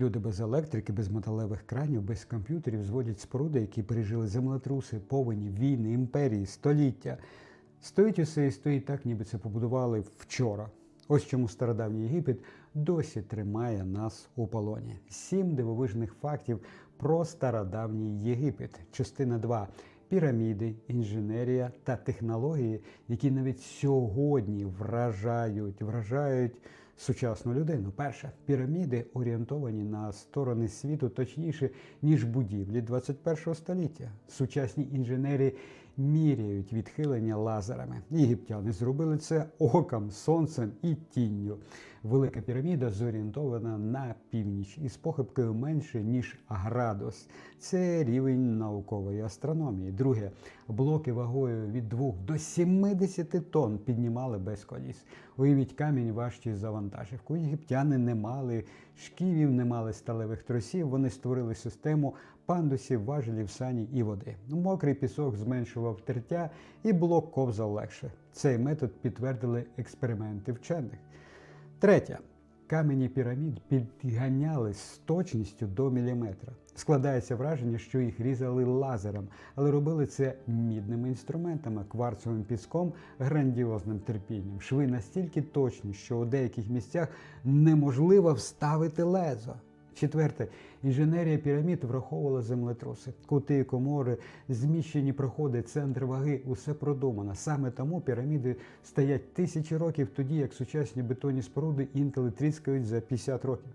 Люди без електрики, без металевих кранів, без комп'ютерів зводять споруди, які пережили землетруси, повені, війни, імперії, століття. Стоїть усе і стоїть так, ніби це побудували вчора. Ось чому стародавній Єгипет досі тримає нас у полоні. Сім дивовижних фактів про стародавній Єгипет. Частина 2. Піраміди, інженерія та технології, які навіть сьогодні вражають, вражають сучасну людину. Перше, піраміди орієнтовані на сторони світу точніше, ніж будівлі 21 століття. Сучасні інженери міряють відхилення лазерами. Єгиптяни зробили це оком, сонцем і тінню. Велика піраміда зорієнтована на північ із похибкою менше ніж градус. Це рівень наукової астрономії. Друге, блоки вагою від 2 до 70 тонн піднімали без коліс. Уявіть камінь важчий за вантажівку. Єгиптяни не мали шківів, не мали сталевих тросів. Вони створили систему пандусів, важелів, сані і води. Мокрий пісок зменшував тертя, і блок ковзав легше. Цей метод підтвердили експерименти вчених. Третє. Камені пірамід підганяли з точністю до міліметра. Складається враження, що їх різали лазером, але робили це мідними інструментами, кварцевим піском, грандіозним терпінням. Шви настільки точні, що у деяких місцях неможливо вставити лезо. Четверте, інженерія пірамід враховувала землетруси, кути комори, зміщені проходи, центр ваги, усе продумано. Саме тому піраміди стоять тисячі років, тоді як сучасні бетонні споруди інколи тріскають за 50 років.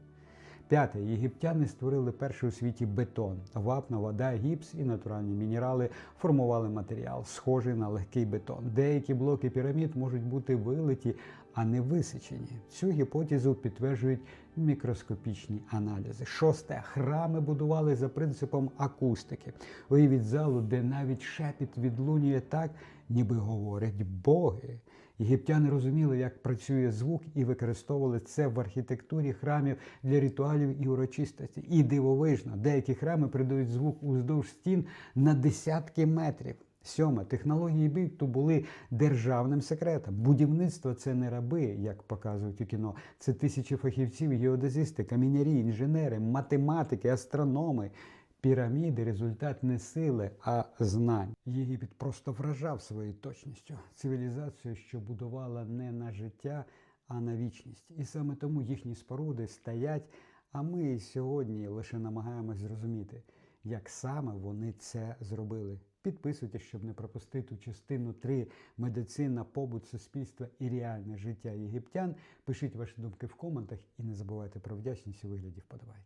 П'яте. Єгиптяни створили перший у світі бетон. Вапна, вода, гіпс і натуральні мінерали формували матеріал, схожий на легкий бетон. Деякі блоки пірамід можуть бути вилиті, а не висичені. Цю гіпотезу підтверджують мікроскопічні аналізи. Шосте. Храми будували за принципом акустики. Уявіть залу, де навіть шепіт відлунює так, ніби говорять боги. Єгиптяни розуміли, як працює звук, і використовували це в архітектурі храмів для ритуалів і урочистості. І дивовижно, деякі храми передають звук уздовж стін на десятки метрів. Сьоме, технології биту були державним секретом. Будівництво це не раби, як показують у кіно. Це тисячі фахівців, геодезисти, камінярі, інженери, математики, астрономи. Піраміди результат не сили, а знань. Єгипет просто вражав своєю точністю. Цивілізацію, що будувала не на життя, а на вічність. І саме тому їхні споруди стоять. А ми сьогодні лише намагаємось зрозуміти, як саме вони це зробили. Підписуйтесь, щоб не пропустити частину 3 медицина, побут суспільства і реальне життя єгиптян. Пишіть ваші думки в коментах і не забувайте про вдячність у вигляді вподобайки.